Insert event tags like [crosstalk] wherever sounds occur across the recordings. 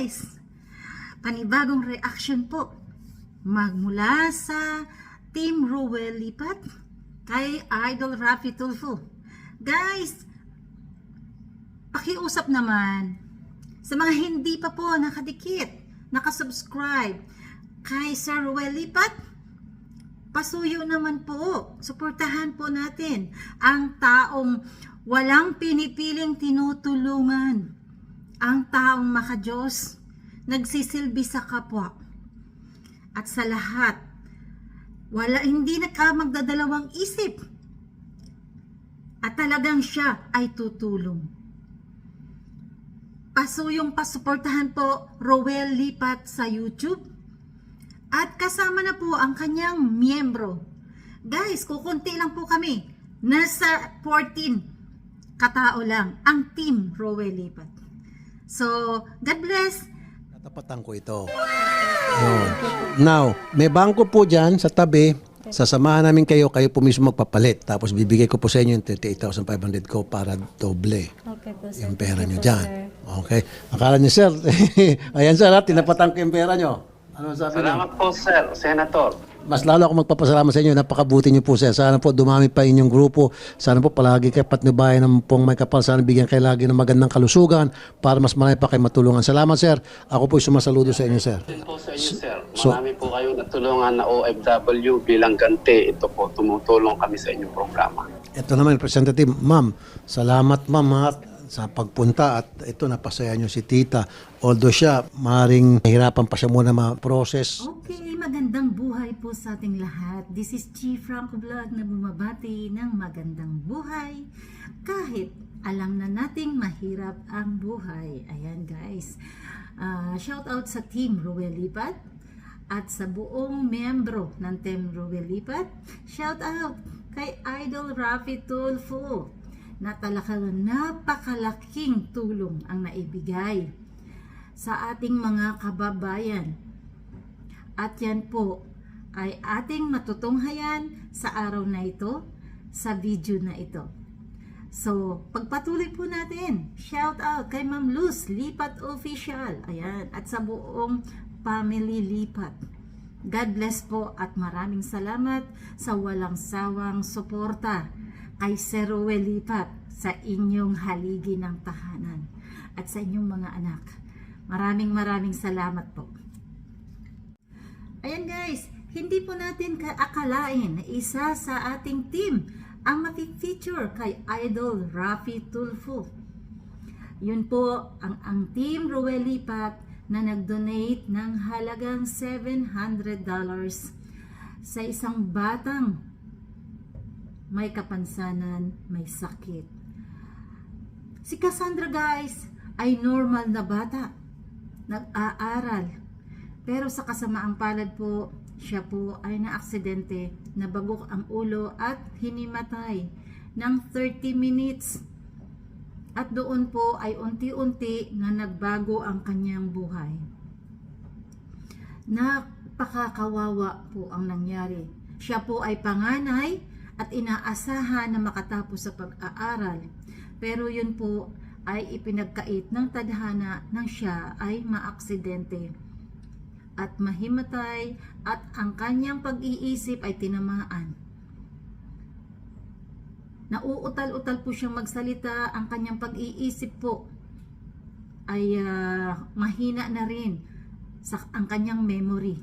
guys, panibagong reaction po. Magmula sa Team Ruel Lipat kay Idol Rafi Tulfo. Guys, pakiusap naman. Sa mga hindi pa po nakadikit, nakasubscribe kay Sir Ruel Lipat, pasuyo naman po, suportahan po natin ang taong walang pinipiling tinutulungan, ang taong makajos, nagsisilbi sa kapwa, at sa lahat, wala, hindi na magdadalawang isip, at talagang siya ay tutulong. Pasuyong pasuportahan po Rowel Lipat sa YouTube. At kasama na po ang kanyang miyembro. Guys, kukunti lang po kami. Nasa 14 katao lang ang team Rowel Lipat. So, God bless. Tatapatan ko ito. Yun. Now, may bangko po dyan sa tabi. Sasamahan namin kayo, kayo po mismo magpapalit. Tapos bibigay ko po sa inyo yung 38,500 ko para doble Okay po, sir. yung pera nyo dyan. sir. Okay. Akala niyo, sir. [laughs] Ayan, sir, ha? tinapatan ko yung pera nyo. Ano sabi niyo? Salamat po, sir, Senator. Mas lalo ako magpapasalamat sa inyo. Napakabuti niyo po, sir. Sana po dumami pa inyong grupo. Sana po palagi kayo patnubayan ng pong may kapal. Sana bigyan kayo lagi ng magandang kalusugan para mas marami pa kayo matulungan. Salamat, sir. Ako po sumasaludo sa inyo, sir. Din po sa inyo, sir. Marami po kayong natulungan na OFW bilang ganti. Ito po, tumutulong kami sa inyong programa. Ito naman, Representative, ma'am, salamat ma'am ha, sa pagpunta at ito napasaya nyo si tita. Although siya, maring nahirapan pa siya muna ma-process. Okay, magandang buhay po sa ating lahat. This is Chief Franco Vlog na bumabati ng magandang buhay. Kahit alam na nating mahirap ang buhay. Ayan guys. Ah, shout out sa Team Ruel Lipat at sa buong membro ng Team Ruel Lipat. Shout out kay Idol Rafi Tulfo na talagang napakalaking tulong ang naibigay sa ating mga kababayan at yan po ay ating matutunghayan sa araw na ito, sa video na ito. So, pagpatuloy po natin. Shout out kay Ma'am Luz Lipat Official. Ayan. At sa buong family Lipat. God bless po at maraming salamat sa walang sawang suporta kay Sir Ruel Lipat sa inyong haligi ng tahanan at sa inyong mga anak. Maraming maraming salamat po. Ayan guys, hindi po natin kaakalain na isa sa ating team ang mapi-feature kay Idol Rafi Tulfo. Yun po ang, ang team Ruel Lipat na nag-donate ng halagang $700 sa isang batang may kapansanan, may sakit. Si Cassandra guys ay normal na bata, nag-aaral, pero sa kasamaang palad po, siya po ay naaksidente, nabagok ang ulo at hinimatay ng 30 minutes. At doon po ay unti-unti na nagbago ang kanyang buhay. Napakakawawa po ang nangyari. Siya po ay panganay at inaasahan na makatapos sa pag-aaral. Pero yun po ay ipinagkait ng tadhana nang siya ay maaksidente at mahimatay at ang kanyang pag-iisip ay tinamaan. Nauutal-utal po siyang magsalita, ang kanyang pag-iisip po ay ah, mahina na rin sa ang kanyang memory.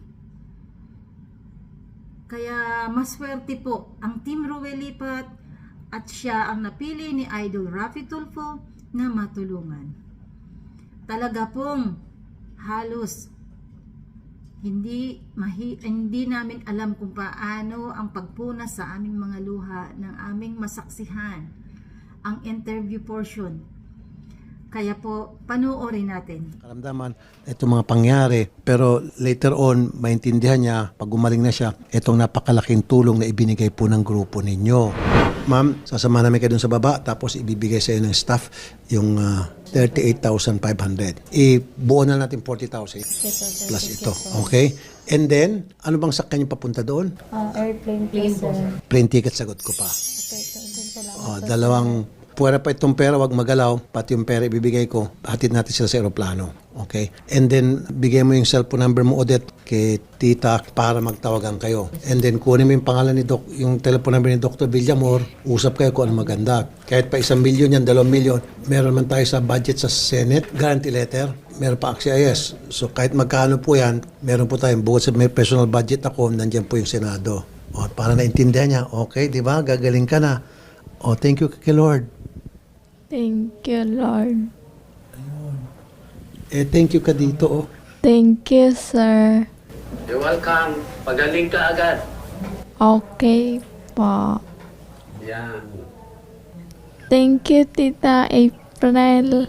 Kaya maswerte po ang Team Ruel Lipat at siya ang napili ni Idol Rafi Tulfo na matulungan. Talaga pong halos hindi mahi, hindi namin alam kung paano ang pagpuna sa aming mga luha ng aming masaksihan ang interview portion. Kaya po, panoorin natin. Karamdaman, ito mga pangyari. Pero later on, maintindihan niya, pag gumaling na siya, itong napakalaking tulong na ibinigay po ng grupo ninyo. Ma'am, sasama namin kayo dun sa baba, tapos ibibigay sa iyo ng staff yung ah, 38,500. Ibuo na natin 40,000 Yes, sir, sir. plus ito. Okay? And then, ano bang sakyan yung papunta doon? Ah, airplane po, sir. Plane ticket, sagot ko pa. Okay, Salamat Oh, po, dalawang Puwera pa itong pera, wag magalaw. Pati yung pera ibibigay ko, hatid natin sila sa aeroplano. Okay? And then, bigay mo yung cellphone number mo, Odette, kay tita para magtawagan kayo. And then, kunin mo yung pangalan ni Doc, yung telephone number ni Dr. Villamor, usap kayo kung ano maganda. Kahit pa isang milyon yan, dalawang milyon, meron man tayo sa budget sa Senate, guarantee letter, meron pa AXIS. So, kahit magkano po yan, meron po tayong, bukod sa may personal budget ako, nandiyan po yung Senado. O, para naintindihan niya, okay, di ba? Gagaling ka na. O, thank you kay Lord. Thank you, Lord. Eh, thank you ka dito, oh. Thank you, sir. You're welcome. Pagaling ka agad. Okay po. Yan. Thank you, Tita April.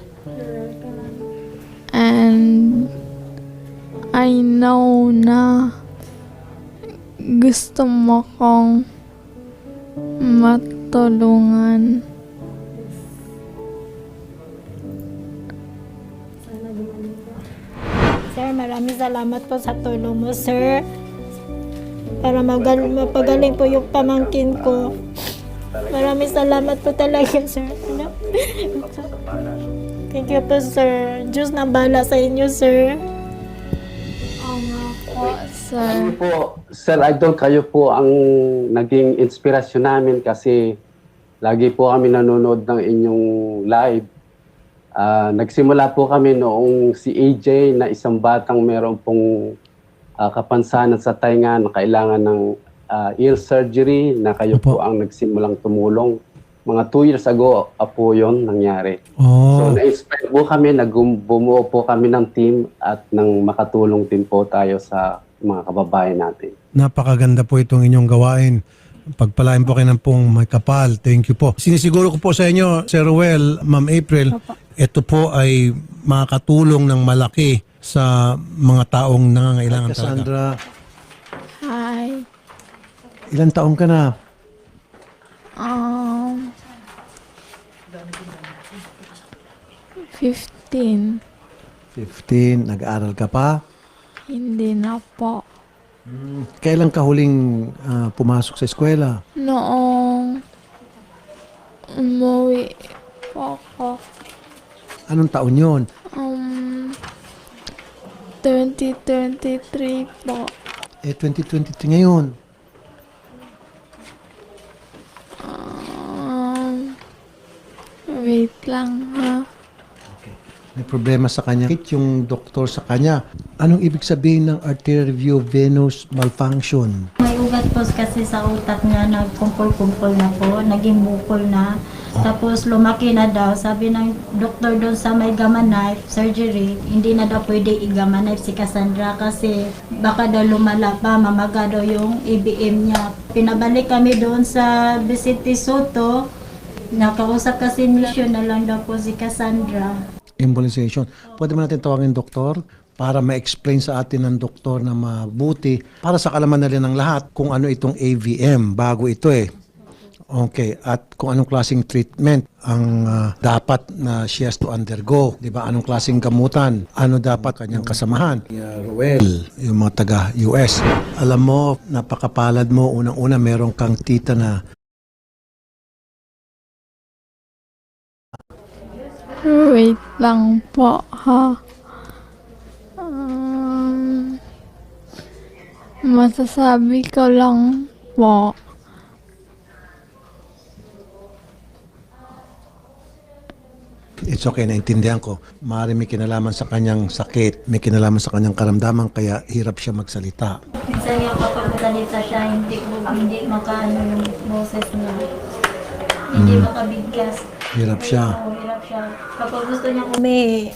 And I know na gusto mo kong matulungan. Maraming salamat po sa tulong mo, sir. Para magal mapagaling po yung pamangkin ko. Maraming salamat po talaga, sir. Thank you po, sir. Diyos na bala sa inyo, sir. Po, sir. Ano po, Sir Idol, kayo po ang naging inspirasyon namin kasi lagi po kami nanonood ng inyong live. Ah, nagsimula po kami noong si AJ na isang batang meron pong ah, kapansanan sa tainga na kailangan ng ah, ear surgery na kayo Opo. po ang nagsimulang tumulong. Mga two years ago ah, po yon nangyari. Oh, So na-inspire po kami, bumuo po kami ng team at nang makatulong din po tayo sa mga kababayan natin. napakaganda po itong inyong gawain. Pagpalain po kayo ng pong may kapal. Thank you po. Sinisiguro ko po sa inyo, Sir Ruel, Ma'am April, ito po ay makakatulong ng malaki sa mga taong nangangailangan talaga. Cassandra, Hi. ilan taong ka na? Um, 15. 15. Nag-aaral ka pa? Hindi na po. Kailan ka huling ah, pumasok sa eskwela? Noong umuwi. Anong taon yon? Um, 2023 po. Eh, 2023 ngayon. Um, wait lang ha. May problema sa kanya. Yung doktor sa kanya. Anong ibig sabihin ng arterial venous malfunction? May ugat po kasi sa utak niya, nagkumpol-kumpol na po, naging bukol na. Tapos lumaki na daw, sabi ng doktor doon sa may gamma knife surgery, hindi na daw pwede i-gamma knife si Cassandra kasi baka daw lumala pa, mamaga daw yung ABM niya. Pinabalik kami doon sa Vicente Soto, nakausap kasi nila na lang daw po si Cassandra. embolization. Pwede ba natin tawagin doktor para ma-explain sa atin ng doktor na mabuti para sa kalaman na rin ng lahat kung ano itong AVM. Bago ito eh. Okay. At kung anong klaseng treatment ang ah, dapat na she has to undergo. Di ba? Anong klaseng gamutan? Ano dapat kanyang kasamahan? Yeah, Ruel, yung mga taga-US. Alam mo, napakapalad mo. Unang-una, meron kang tita na Wait lang po ha. Um, masasabi ko lang po. It's okay, naintindihan ko. Maaari may kinalaman sa kanyang sakit, may kinalaman sa kanyang karamdaman, kaya hirap siya magsalita. Minsan yung kapag salita siya, hindi, hindi makaano yung boses niya. Hindi makabigkas. Hirap siya. Oo, hirap siya. Kapag gusto niya May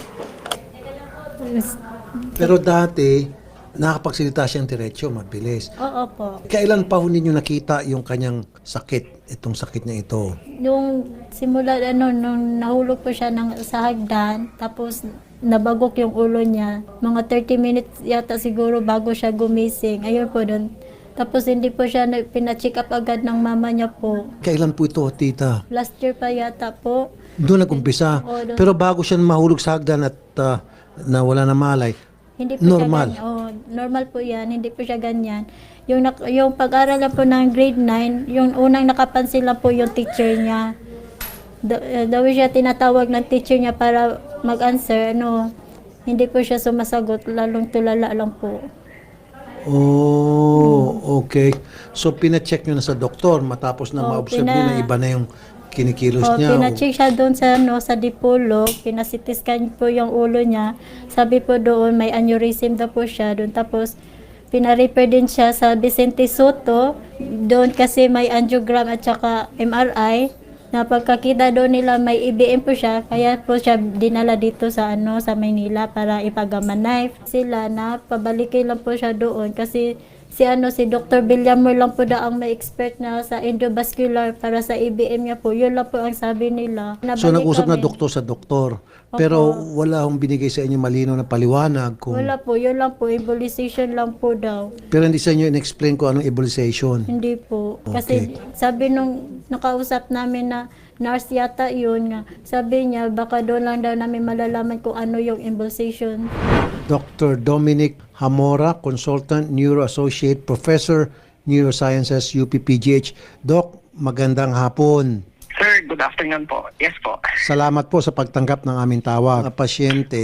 Pero dati, nakakapagsalita siyang diretso, mabilis. Oo po. Kailan pa ho ninyo nakita yung kanyang sakit, itong sakit niya ito? Yung simula, ano, nung nahulog po siya ng, sa hagdan, tapos nabagok yung ulo niya. Mga 30 minutes yata siguro bago siya gumising. Ayun po doon. Tapos hindi po siya na- pina-check up agad ng mama niya po. Kailan po ito, tita? Last year pa yata po. Doon nag-umpisa. Oo, doon. Pero bago siya mahulog sa hagdan at ah, nawala na malay, Hindi po Normal. siya ganyan. Oh, normal po yan. Hindi po siya ganyan. Yung, nak- yung pag-aral lang po ng grade 9, yung unang nakapansin lang po yung teacher niya. Da, uh, daw siya tinatawag ng teacher niya para mag-answer. Ano, hindi po siya sumasagot, lalong tulala lang po. Oh, okay. So, pina-check nyo na sa doktor matapos na Oh, ma-observe pina- nyo na iba na yung kinikilos O, niya. pina-check siya doon sa, ano, sa dipolo, pinasitiskan po yung ulo niya. Sabi po doon, may aneurysm daw po siya doon. Tapos, pina-refer din siya sa Vicente Soto. Doon kasi may angiogram at saka MRI. Na pagkakita doon nila may IBM po siya, kaya po siya dinala dito sa ano sa Maynila para ipagaman knife. Sila na pabalikin lang po siya doon kasi si ano si Dr. Villamor lang po daw ang may expert na sa endovascular para sa IBM niya po. Yun lang po ang sabi nila. So, Nabalik nag-usap na kami. doktor sa doktor. Pero wala akong binigay sa inyo malinaw na paliwanag kung... Wala po, yun lang po, embolization lang po daw. Pero hindi sa inyo in-explain ko anong embolization. Hindi po. Kasi sabi nung nakausap namin na nurse yata yun nga, sabi niya baka doon lang daw namin malalaman kung ano yung embolization. Dr. Dominic Hamora, Consultant Neuro Associate Professor Neurosciences UPPGH. Doc, magandang hapon. Sir, good afternoon po. Yes po. Salamat po sa pagtanggap ng aming tawag. Mga pasyente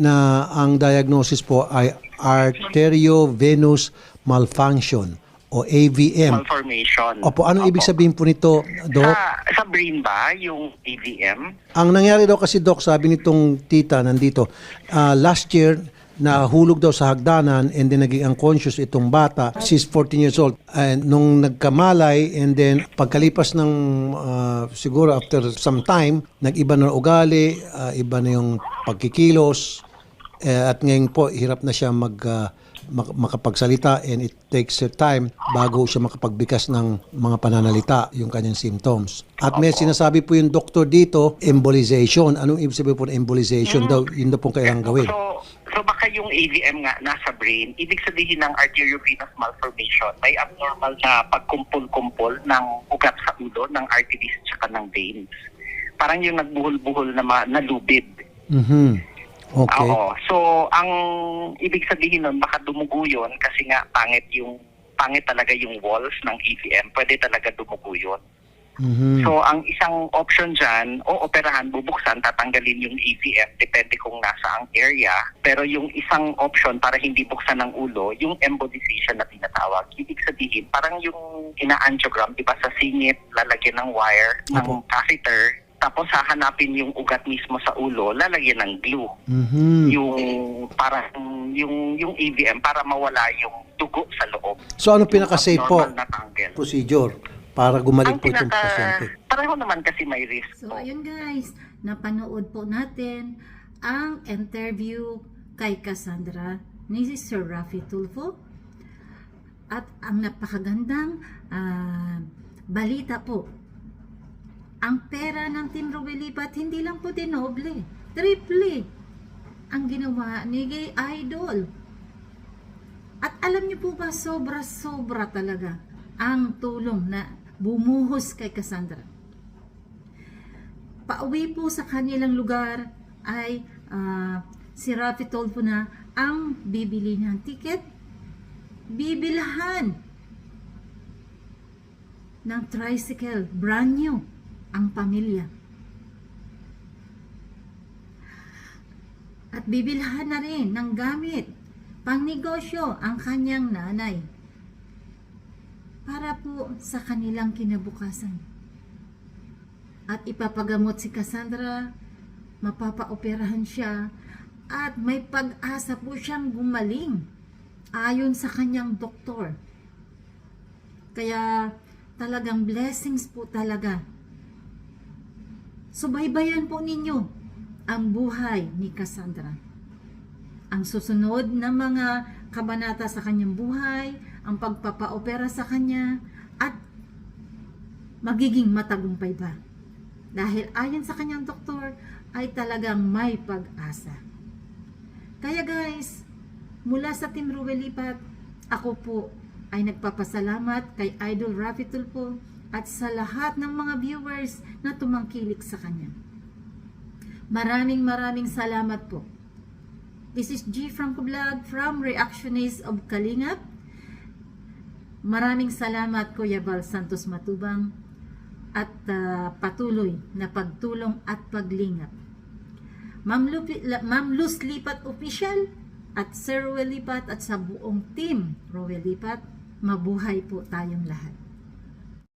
na ang diagnosis po ay arteriovenous malfunction o AVM. Malformation. Opo, anong ibig Opo. sabihin po nito, Doc? Sa, sa brain ba, yung AVM? Ang nangyari daw kasi Doc, sabi nitong tita nandito, ah, last year, nahulog daw sa hagdanan and then naging unconscious itong bata. She's 14 years old. And nung nagkamalay and then pagkalipas ng ah, siguro after some time, nag-iba na ugali, ah, iba na yung pagkikilos. Eh, at ngayon po, hirap na siya mag, ah, mak- makapagsalita and it takes her time bago siya makapagbigkas ng mga pananalita, yung kanyang symptoms. At may sinasabi po yung doktor dito, embolization. Anong ibig sabihin po ng embolization daw? Yun daw po kailangan gawin. So, so baka yung AVM nga nasa brain, ibig sabihin ng arteriovenous malformation, may abnormal na pagkumpul-kumpul ng ugat sa ulo, ng arteries at ng veins. Parang yung nagbuhol-buhol na, ma- na lubid. Mhm. Okay. Oo. So, ang ibig sabihin nun, baka dumugo yun kasi nga pangit yung pangit talaga yung walls ng EVM. Pwede talaga dumugo yun. Mhm. So, ang isang option dyan, o operahan, bubuksan, tatanggalin yung EVM, depende kung nasa ang area. Pero yung isang option para hindi buksan ng ulo, yung embolization na tinatawag. Ibig sabihin, parang yung ina-angiogram, di ba sa singit, lalagyan ng wire, ng Opo. catheter, tapos hahanapin yung ugat mismo sa ulo, lalagyan ng glue Mhm. yung parang yung yung EVM para mawala yung dugo sa loob. So ano pinaka-safe po procedure para gumaling Ang po itong pinaka pasyente? pareho naman kasi may risk. So, po. ayun guys, napanood po natin ang interview kay Cassandra ni si Sir Rafi Tulfo. At ang napakagandang ah, balita po, ang pera ng Team Ruwelipat hindi lang po dinoble, triple. Ang ginawa ni Gay Idol. At alam niyo po ba, sobra-sobra talaga ang tulong na bumuhos kay Cassandra. Pauwi po sa kanilang lugar ay ah, si Rafi told po na ang bibili ng ticket, bibilhan ng tricycle, brand new, ang pamilya. At bibilhan na rin ng gamit, pang negosyo, ang kanyang nanay. Para po sa kanilang kinabukasan at ipapagamot si Cassandra, mapapaoperahan siya, at may pag-asa po siyang gumaling ayon sa kanyang doktor. Kaya talagang blessings po talaga. Subaybayan po ninyo ang buhay ni Cassandra. Ang susunod na mga kabanata sa kanyang buhay, ang pagpapaopera sa kanya, at magiging matagumpay ba? Dahil ayon sa kanyang doktor ay talagang may pag-asa. Kaya guys, mula sa Team Ruwelipat, ako po ay nagpapasalamat kay Idol Rafi Tulfo at sa lahat ng mga viewers na tumangkilik sa kanya. Maraming maraming salamat po. This is G. Franco Vlog from Reactionist of Kalingap. Maraming salamat Kuya Val Santos Matubang. at ah, patuloy na pagtulong at paglingap. Ma'am, Ma'am Luz Lipat Official at Sir Lipat at sa buong team Ruel Lipat, mabuhay po tayong lahat.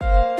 Thank you